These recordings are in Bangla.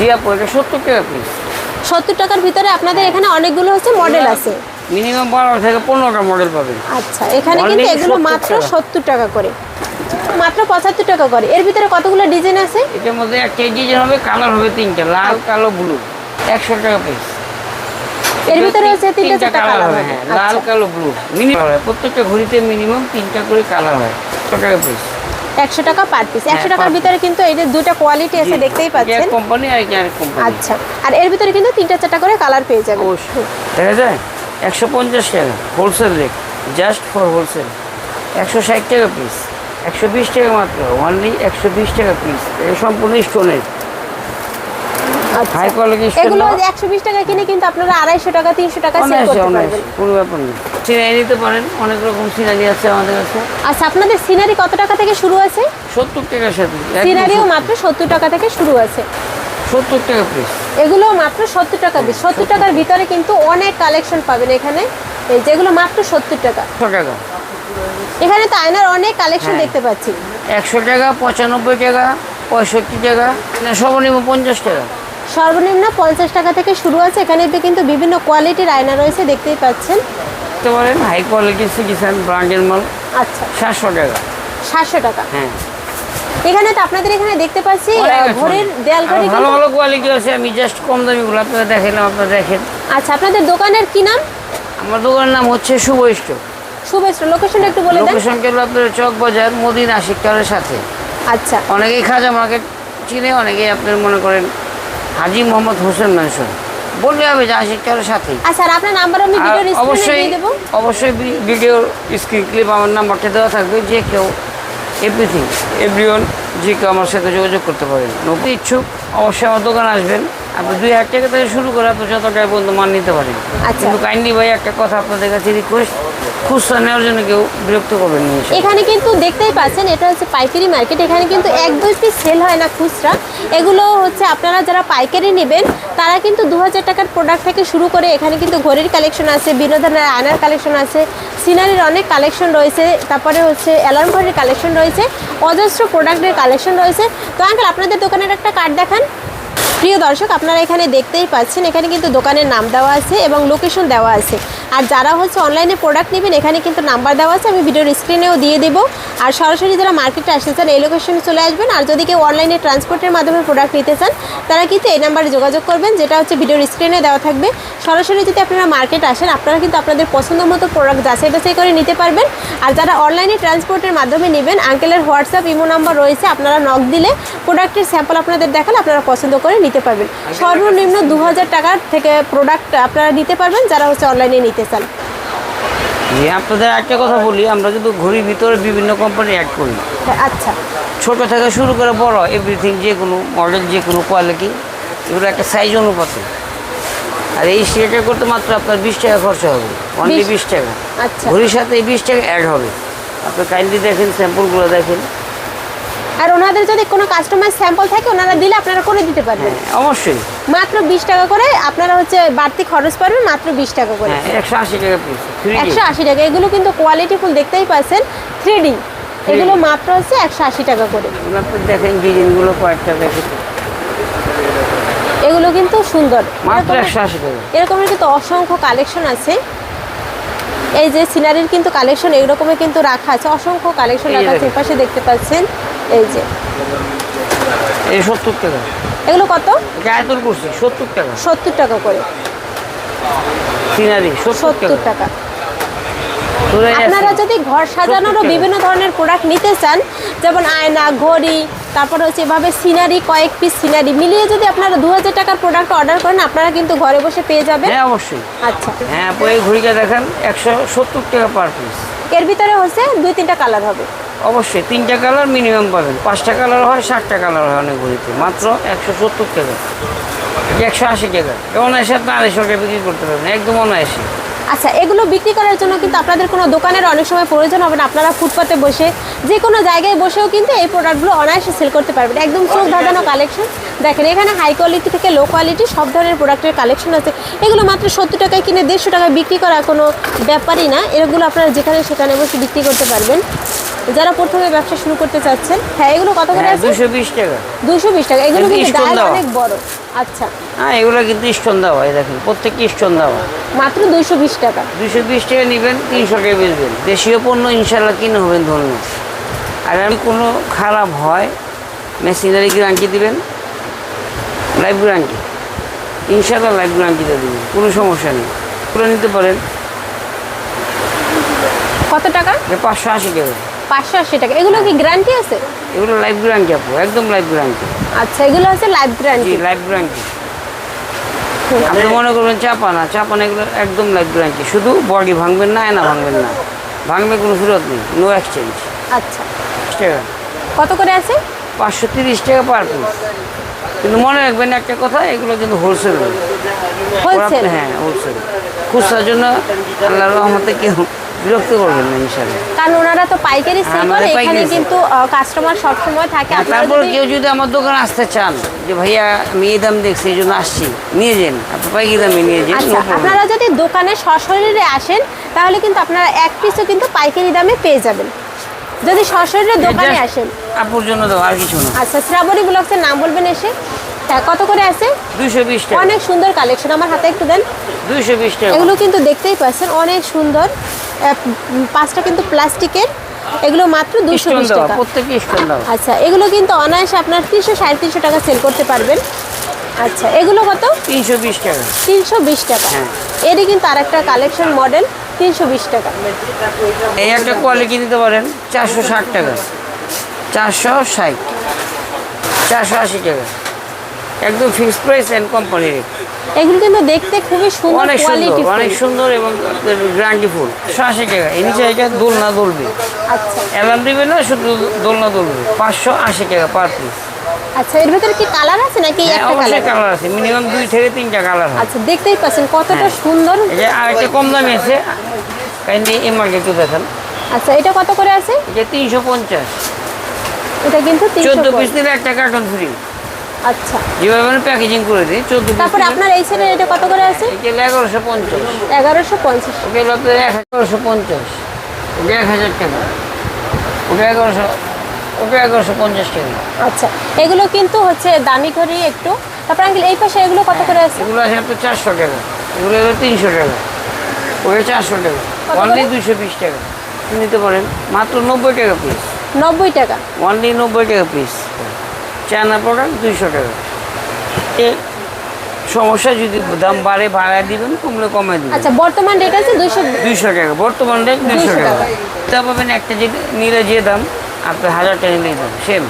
জি আপু এটা সত্তর টাকা পিস সত্তর টাকার ভিতরে আপনাদের এখানে অনেকগুলো হচ্ছে মডেল আছে। মিনিমাম বারো থেকে পনেরোটা মডেল পাবেন। আচ্ছা এখানে কিন্তু এগুলো মাত্র সত্তর টাকা করে। মাত্র পঁচাত্তর টাকা করে। এর ভিতরে কতগুলো ডিজাইন আছে? এটার মধ্যে একটা ডিজাইন হবে কালার হবে তিনটা লাল কালো ব্লু একশো টাকা পিস এর ভিতরে হচ্ছে তিনটা চারটা কালার হবে। হ্যাঁ লাল আচ্ছা। কালো ব্লু মিনিমাম প্রত্যেকটা ঘড়িতে মিনিমাম তিনটা করে কালার হয় টাকা পিস একশো টাকা পার পিস একশো হ্যাঁ, টাকার ভিতরে কিন্তু এই যে দুটো কোয়ালিটি আছে দেখতেই পাচ্ছেন। কোম্পানি আর কোম্পানি আচ্ছা আর এর ভিতরে কিন্তু তিনটা চারটা করে কালার পেয়ে যাবেন। অবশ্যই। দেখা যায় একশো পঞ্চাশ টাকা wholesale rate just for wholesale একশো ষাট টাকা পিস একশো বিশ টাকা মাত্র অনলি একশো বিশ টাকা পিস এটা সম্পূর্ণ স্টোনের হাই কোয়ালিটি এগুলো একশো বিশ টাকা কিনে কিন্তু আপনারা আড়াইশো টাকা তিনশো টাকা সেল করতে পারবেন। কোনো ব্যাপার নেই। সিনারি নিতে পারেন অনেক রকম সিনারি আছে আমাদের কাছে। আচ্ছা আপনাদের সিনারি কত টাকা থেকে শুরু আছে? সত্তর টাকার সাথে সিনারিও মাত্র সত্তর টাকা থেকে শুরু আছে। সত্তর টাকা পিস এগুলো মাত্র সত্তর টাকা পিস সত্তর টাকার ভিতরে কিন্তু অনেক কালেকশন পাবেন এখানে। যেগুলো মাত্র সত্তর টাকা। টাকা। এখানে তো আয়নার অনেক কালেকশন হ্যাঁ। দেখতে পাচ্ছি। একশো টাকা পঁচানব্বই টাকা পঁয়ষট্টি টাকা সর্বনিম্ন পঞ্চাশ টাকা। সর্বনিম্ন পঞ্চাশ টাকা থেকে শুরু আছে। এখানে কিন্তু বিভিন্ন কোয়ালিটির আয়না রয়েছে দেখতেই পাচ্ছেন। দেখতে পারেন হাই কোয়ালিটি সিটিসেন ব্র্যান্ডের মাল আচ্ছা। সাতশো টাকা। সাতশো টাকা। হ্যাঁ। এখানে তো আপনাদের এখানে দেখতে পাচ্ছি অনেক। দেয়াল ঘড়ি ভালো ভালো কোয়ালিটি আছে আমি জাস্ট কম দামিগুলো আপনারা দেখালাম আপনারা দেখেন। আচ্ছা আপনাদের দোকানের কি নাম? আমার দোকানের নাম হচ্ছে শুভ স্টোর লোকেশন একটু বলে দেন। লোকেশন কেবল আপনার চক বাজার মদিন আশিকারের সাথে। আচ্ছা। অনেকেই খাজা মার্কেট চিনে অনেকেই আপনার মনে করেন হাজি মোহাম্মদ হোসেন ম্যানশন বললে হবে যে আশিকারের সাথে আচ্ছা আর আপনার নাম্বার আমি ভিডিওর স্ক্রিনে অবশ্যই দিয়ে দেব। অবশ্যই ভিডিও ভিডিওর স্ক্রিন ক্লিপ আমার নাম্বারটা দেওয়া থাকবে যে কেউ এভরিথিং এভরিওয়ান যে কেউ আমার সাথে যোগাযোগ করতে পারেন। নতুন ইচ্ছুক অবশ্যই আমার দোকান আসবেন। আপনি দুই হাজার টাকা থেকে শুরু করে আপনি যত টাকা পর্যন্ত মান নিতে পারেন। আচ্ছা। কিন্তু কাইন্ডলি ভাই একটা কথা আপনাদের কাছে রিকোয়েস্ট খুচরা নেওয়ার জন্য কেউ বিরক্ত করবেন না এখানে কিন্তু দেখতেই পাচ্ছেন এটা হচ্ছে পাইকারি মার্কেট এখানে কিন্তু এক দুই পিস সেল হয় না খুচরা। এগুলো হচ্ছে আপনারা যারা পাইকারি নেবেন তারা কিন্তু দু হাজার টাকার প্রোডাক্ট থেকে শুরু করে এখানে কিন্তু ঘড়ির কালেকশন আছে বিনোদনের আয়নার কালেকশন আছে সিনারির অনেক কালেকশন রয়েছে তারপরে হচ্ছে অ্যালার্ম ঘড়ির কালেকশন রয়েছে অজস্র প্রোডাক্টের কালেকশন রয়েছে। তো আঙ্কেল আপনাদের দোকানের একটা কার্ড দেখান। প্রিয় দর্শক, আপনারা এখানে দেখতেই পাচ্ছেন, এখানে কিন্তু দোকানের নাম দেওয়া আছে এবং লোকেশন দেওয়া আছে। আর যারা হচ্ছে অনলাইনে প্রোডাক্ট নেবেন, এখানে কিন্তু নাম্বার দেওয়া আছে, আমি ভিডিওর স্ক্রিনেও দিয়ে দেবো। আর সরাসরি যারা মার্কেটে আসতে চান, এই লোকেশনে চলে আসবেন। আর যদি কেউ অনলাইনে ট্রান্সপোর্টের মাধ্যমে প্রোডাক্ট নিতে চান, তারা কিন্তু এই নাম্বারে যোগাযোগ করবেন, যেটা হচ্ছে ভিডিওর স্ক্রিনে দেওয়া থাকবে। সরাসরি যদি আপনারা মার্কেট আসেন, আপনারা কিন্তু আপনাদের পছন্দ মতো প্রোডাক্ট যাচাই বাছাই করে নিতে পারবেন। আর যারা অনলাইনে ট্রান্সপোর্টের মাধ্যমে নেবেন আঙ্কেলের হোয়াটসঅ্যাপ ইমো নাম্বার রয়েছে, আপনারা নক দিলে প্রোডাক্টের স্যাম্পল আপনাদের দেখালে আপনারা পছন্দ করে নিতে পারবেন। সর্বনিম্ন দু হাজার টাকার থেকে প্রোডাক্ট আপনারা নিতে পারবেন যারা হচ্ছে অনলাইনে নিতে চান। আপনাদের একটা কথা বলি আমরা কিন্তু ঘড়ির ভিতরে বিভিন্ন কোম্পানি অ্যাড করি হ্যাঁ, আচ্ছা। ছোট থেকে শুরু করে বড় এভরিথিং যে কোনো মডেল যে কোনো কোয়ালিটি এগুলো একটা সাইজ অনুপাতে। আর এই সিলেটা করতে মাত্র আপনার বিশ টাকা খরচা হবে অনলি 20 বিশ টাকা। আচ্ছা। ঘড়ির সাথে এই বিশ টাকা অ্যাড হবে। আপনি কাইন্ডলি দেখেন স্যাম্পলগুলো দেখেন। আর ওনাদের যদি কোনো কাস্টমার স্যাম্পল থাকে ওনারা দিলে আপনারা করে দিতে পারবেন। হ্যাঁ অবশ্যই। মাত্র বিশ টাকা করে আপনারা হচ্ছে বাড়তি খরচ পাবেন মাত্র বিশ টাকা করে। হ্যাঁ একশো আশি টাকা একশো আশি টাকা। এগুলো কিন্তু কোয়ালিটি ফুল দেখতেই পাচ্ছেন থ্রি ডি এগুলো মাত্র হচ্ছে একশো আশি টাকা করে। দেখেন ডিজাইনগুলো কয়েকটা দেখেন এগুলো কিন্তু সুন্দর। মাত্র এরকমের- এরকমের কিন্তু অসংখ্য কালেকশন আছে। এই যে সিনারির কিন্তু কালেকশন এইরকমের কিন্তু রাখা আছে। অসংখ্য কালেকশন রাখা আছে। এপাশে দেখতে পাচ্ছেন। এই যে। এই সত্তর টাকা। এগুলো কত? এটা আয়তন করছি সত্তর টাকা। সত্তর টাকা করে। সিনারি সত্তর টাকা। আপনারা যদি ঘর সাজানোরও বিভিন্ন ধরনের প্রোডাক্ট নিতে চান যেমন আয়না ঘড়ি তারপর হচ্ছে এভাবে সিনারি কয়েক পিস সিনারি মিলিয়ে যদি আপনারা দু হাজার টাকার প্রোডাক্ট অর্ডার করেন আপনারা কিন্তু ঘরে বসে পেয়ে যাবেন। হ্যাঁ অবশ্যই। আচ্ছা। হ্যাঁ ঘড়িটা দেখেন একশো সত্তর টাকা পার পিস এর ভিতরে হচ্ছে দুই তিনটা কালার হবে। অবশ্যই, তিনটা কালার মিনিমাম পাবেন। পাঁচটা কালার হয় ষাটটা কালার হয় অনেক ঘড়িতে মাত্র একশো সত্তর টাকা। একশো আশি টাকা। অনায়াসে আপনি আড়াইশো টাকা বিক্রি করতে পারবেন, একদম অনায়াসে। আচ্ছা এগুলো বিক্রি করার জন্য কিন্তু আপনাদের কোনো দোকানের অনেক সময় প্রয়োজন হবে না। আপনারা ফুটপাতে বসে, যে কোনো জায়গায় বসেও কিন্তু এই প্রোডাক্টগুলো অনায়াসে সেল করতে পারবেন। একদম চোখ ধাঁধানো কালেকশন দেখেন, এখানে হাই কোয়ালিটি থেকে লো কোয়ালিটি সব ধরনের প্রোডাক্টের কালেকশন আছে। এগুলো মাত্র সত্তর টাকায় কিনে দেড়শো টাকায় বিক্রি করা কোনো ব্যাপারই না। এগুলো আপনারা যেখানে সেখানে বসে বিক্রি করতে পারবেন। যারা প্রথমে ব্যবসা শুরু করতে চাচ্ছেন হ্যাঁ এগুলো কত করে হ্যাঁ আছে? দুশো বিশ টাকা। দুশো বিশ টাকা। এগুলো কিন্তু ডাল অনেক বড়। আচ্ছা। হ্যাঁ এগুলো কিন্তু স্টোন দেওয়া এই দেখেন প্রত্যেকটি স্টোন দেওয়া। মাত্র দুইশো বিশ টাকা। দুশো বিশ টাকা নেবেন তিনশো টাকা বেচবেন। দেশীয় পণ্য ইনশাল্লাহ কিনে হবেন ধন্য আর আমি কোনো খারাপ হয় মেশিনারি গ্যারান্টি দিবেন? Life guarantee. ইনশাল্লাহ লাইফ গ্যারান্টিটা দেবেন কোনো সমস্যা নেই। পুরো নিতে পারেন। কত টাকা? পাঁচশো আশি টাকা। পাঁচশো আশি টাকা। এগুলো কি গ্যারান্টি আছে? এগুলো লাইফ গ্যারান্টি আপু একদম লাইফ গ্যারান্টি আচ্ছা এগুলো হচ্ছে লাইফ গ্যারান্টি লাইফ গ্যারান্টি আপনি মনে করবেন চাপা না চাপা না এগুলো একদম লাইফ গ্যারান্টি শুধু বডি ভাঙবেন না আয়না ভাঙবেন না। ভাঙবে কোনো ফেরত নেই নো এক্সচেঞ্জ আচ্ছা। টাকা কত করে আছে? পাঁচশো তিরিশ টাকা পার পিস কিন্তু মনে রাখবেন একটা কথা এগুলো কিন্তু হোলসেল হোলসেল হ্যাঁ হোলসেল খুচরার জন্য আল্লাহ রহমতে কেউ বিরক্ত করবেন না ইনশাল্লাহ কারণ ওনারা তো পাইকারি সেল করে এখানে কিন্তু কাস্টমার সবসময় থাকে। হ্যাঁ, আপনারা তারপর কেউ যদি আমার দোকানে আসতে চান যে ভাইয়া আমি এই দাম দেখছি এই জন্য আসছি নিয়ে যান। আপনি পাইকারি দামে নিয়ে যান আচ্ছা। আপনারা যদি দোকানে সশরীরে আসেন তাহলে কিন্তু আপনারা এক পিসও কিন্তু পাইকারি দামে পেয়ে যাবেন। যদি সশরীরে দোকানে আসেন। আপুর জন্য দাও আর কিছু না। আচ্ছা শ্রাবণী ব্লগসের নাম বলবেন এসে? হ্যাঁ কত করে আছে? দুইশো বিশ টাকা। অনেক সুন্দর কালেকশন আমার হাতে একটু দেন। দুইশো বিশ টাকা। এগুলো কিন্তু দেখতেই পাচ্ছেন অনেক সুন্দর। পাঁচটা কিন্তু প্লাস্টিকের এগুলো মাত্র দুশো বিশ টাকা। আচ্ছা এগুলো কিন্তু অনায়াসে আপনার তিনশো সাড়ে তিনশো টাকা সেল করতে পারবেন। আচ্ছা এগুলো কত? তিনশো বিশ টাকা। তিনশো বিশ টাকা। হ্যাঁ। এরই কিন্তু আরেকটা কালেকশন মডেল তিনশো বিশ টাকা। এই একটা কোয়ালিটি নিতে পারেন চারশো ষাট টাকা। চারশো ষাট। চারশো আশি টাকা। একদম fixed price and company rate এগুলো কিন্তু দেখতে খুবই সুন্দর অনেক সুন্দর অনেক সুন্দর এবং গ্যারান্টি ফুল। আশি টাকা। এই নিচে এটা দোলনা দোলবে। আচ্ছা। অ্যালার্ম দিবে না শুধু দোলনা দোলবে। পাঁচশো আশি টাকা পার পিস আচ্ছা এর ভিতরে কি কালার আছে নাকি হ্যাঁ একটা কালার কালার আছে। মিনিমাম দুই থেকে তিনটা কালার আচ্ছা দেখতেই পাচ্ছেন কতটা হ্যাঁ। সুন্দর। এই যে আরেকটা কম দামি আছে। কাইন্ডলি এই মার্কেট একটু দেখান। আচ্ছা এটা কত করে আছে? এটা তিনশো পঞ্চাশ। এটা কিন্তু চোদ্দ পিস নিলে একটা কার্টন ফ্রি আচ্ছা। যেভাবে আমি প্যাকেজিং করে দিই চোদ্দ তারপরে আপনার এই এটা কত করে আছে? এটা এগারোশো পঞ্চাশ। এগারোশো পঞ্চাশ। আপনার এগারোশো এক হাজার টাকা। এগারোশো এগারোশো পঞ্চাশ টাকা। আচ্ছা এগুলো কিন্তু হচ্ছে দামি ঘড়ি একটু। তারপর আঙ্কেল এই পাশে এগুলো কত করে আছে? এগুলো আছে আপনার চারশো টাকা। এগুলো হলো তিনশো টাকা। ওটা চারশো টাকা। অনলি দুশো বিশ টাকা। নিতে পারেন। মাত্র নব্বই টাকা পিস নব্বই টাকা। অনলি নব্বই টাকা পিস চায়না প্রোডাক্ট দুইশো টাকা। এ সমস্যা যদি দাম বাড়ে বাড়ায় দিবেন কমলে কমায় দিবেন। আচ্ছা বর্তমান রেট আছে দুইশো দুইশো টাকা বর্তমান রেট দুইশো 200 টাকা। তা পাবেন একটা যে নিলে যে দাম আপনি হাজার টাকা নিয়ে দাম সেম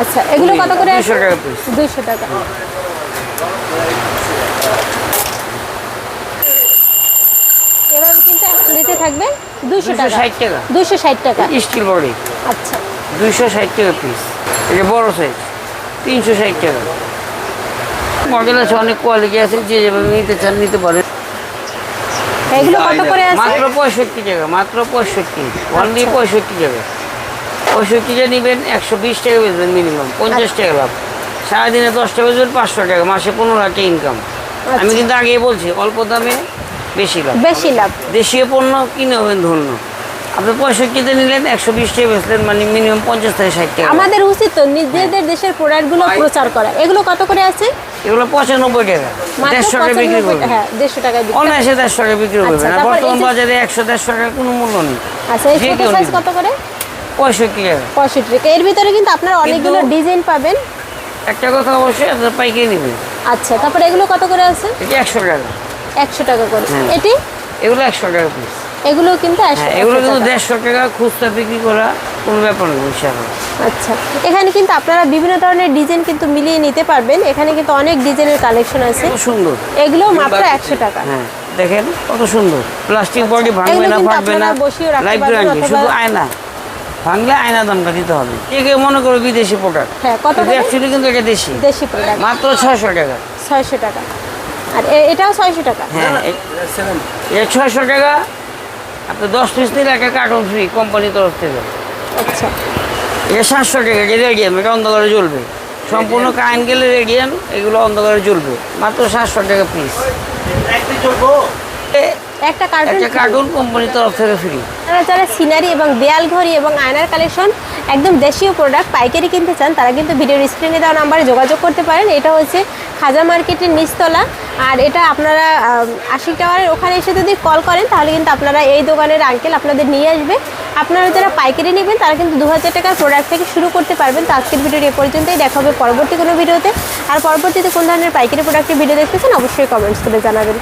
আচ্ছা এগুলো কত করে 200 টাকা piece। দুইশো টাকা। এবার কিন্তু এখন দিতে থাকবে দুইশো টাকা। 260 টাকা। দুইশো ষাট টাকা। স্টিল বডি আচ্ছা। দুইশো ষাট টাকা পিস এটা বড় সাইজ তিনশো ষাট টাকা। মডেল আছে অনেক কোয়ালিটি আছে যে যেভাবে নিতে চান নিতে পারেন। এগুলো কত করে আছে? মাত্র পঁয়ষট্টি টাকা মাত্র পঁয়ষট্টি অনলি আচ্ছা। পঁয়ষট্টি টাকা। পঁয়ষট্টিটা নেবেন একশো বিশ টাকা বেচবেন মিনিমাম পঞ্চাশ টাকা লাভ। সারাদিনে দশটা বেচবেন পাঁচশো টাকা মাসে পনেরো হাজার টাকা ইনকাম আমি কিন্তু আগেই বলছি অল্প দামে বেশি লাভ। বেশি লাভ। দেশীয় পণ্য কিনে হবেন ধন্য। আপনি পঁয়ষট্টিতে নিলেন একশো বিশ টাকা বেচলেন মানে মিনিমাম পঞ্চাশ থেকে ষাট টাকা। আমাদের উচিত তো নিজেদের দেশের প্রোডাক্টগুলো প্রচার করা। এগুলো কত করে আছে? এগুলো পঁচানব্বই টাকা। দেড়শো টাকা বিক্রি 95 করবেন হ্যাঁ দেড়শো বিক্রি অনায়াসে দেড়শো টাকা বিক্রি করবেন আচ্ছা, আর বর্তমান বাজারে একশো দেড়শো টাকা কোনো মূল্য নেই। আচ্ছা এই সাইজ কত করে? পঁয়ষট্টি টাকা। পঁয়ষট্টি টাকা। এর ভিতরে কিন্তু আপনারা অনেকগুলো ডিজাইন পাবেন। একটা কথা অবশ্যই আপনার পাইকারি নেবেন। আচ্ছা তারপরে এগুলো কত করে আছে? এটা একশো টাকা। একশো টাকা করে। হ্যাঁ। এটি? এগুলো একশো টাকা পিস এগুলো কিন্তু হ্যাঁ এগুলো কিন্তু। দেড়শো টাকা খুচরা বিক্রি করা কোনো ব্যাপার ইনশাআল্লাহ। আচ্ছা এখানে কিন্তু আপনারা বিভিন্ন ধরনের ডিজাইন কিন্তু মিলিয়ে নিতে পারবেন। এখানে কিন্তু অনেক ডিজাইনের কালেকশন আছে। সুন্দর। এগুলো মাত্র একশো টাকা। হ্যাঁ দেখেন কত সুন্দর। প্লাস্টিক বডি ভাঙবে না ফাটবে না। লাইফ গ্যারান্টি শুধু আয়না। ভাঙলে আয়না দামটা দিতে হবে। একে মনে করো বিদেশি প্রোডাক্ট হ্যাঁ কত অ্যাকচুয়ালি কিন্তু এটা দেশি। দেশি প্রোডাক্ট মাত্র ছয়শো টাকা। ছয়শো টাকা। আর এটাও ছয়শো টাকা। হ্যাঁ ছয়শো টাকা। আপনি দশ পিস নিলে একটা কার্টন ফ্রি কোম্পানির তরফ থেকে। আচ্ছা। এটা সাতশো টাকা এটা রেডিয়াম এটা অন্ধকারে জ্বলবে। সম্পূর্ণ কারেন্ট গেলে রেডিয়াম এগুলো অন্ধকারে জ্বলবে। মাত্র সাতশো টাকা পিস একটা কার্টুন একটা কার্টুন কোম্পানির তরফ থেকে ফ্রি আপনারা যারা সিনারি এবং দেয়াল ঘড়ি এবং আয়নার কালেকশন একদম দেশীয় প্রোডাক্ট পাইকারি কিনতে চান তারা কিন্তু ভিডিওর স্ক্রিনে দেওয়া নাম্বারে যোগাযোগ করতে পারেন। এটা হচ্ছে খাজা মার্কেটের নিচতলা। আর এটা আপনারা আশিক টাওয়ারের ওখানে এসে যদি কল করেন, তাহলে কিন্তু আপনারা এই দোকানের আঙ্কেল আপনাদের নিয়ে আসবে। আপনারা যারা পাইকারি নেবেন, তারা কিন্তু দু হাজার টাকার প্রোডাক্ট থেকে শুরু করতে পারবেন। তো আজকের ভিডিওটি এ পর্যন্তই। দেখা হবে পরবর্তী কোনো ভিডিওতে আর পরবর্তীতে কোন ধরনের পাইকারি প্রোডাক্টের ভিডিও দেখতেছেন অবশ্যই কমেন্টস করে জানাবেন।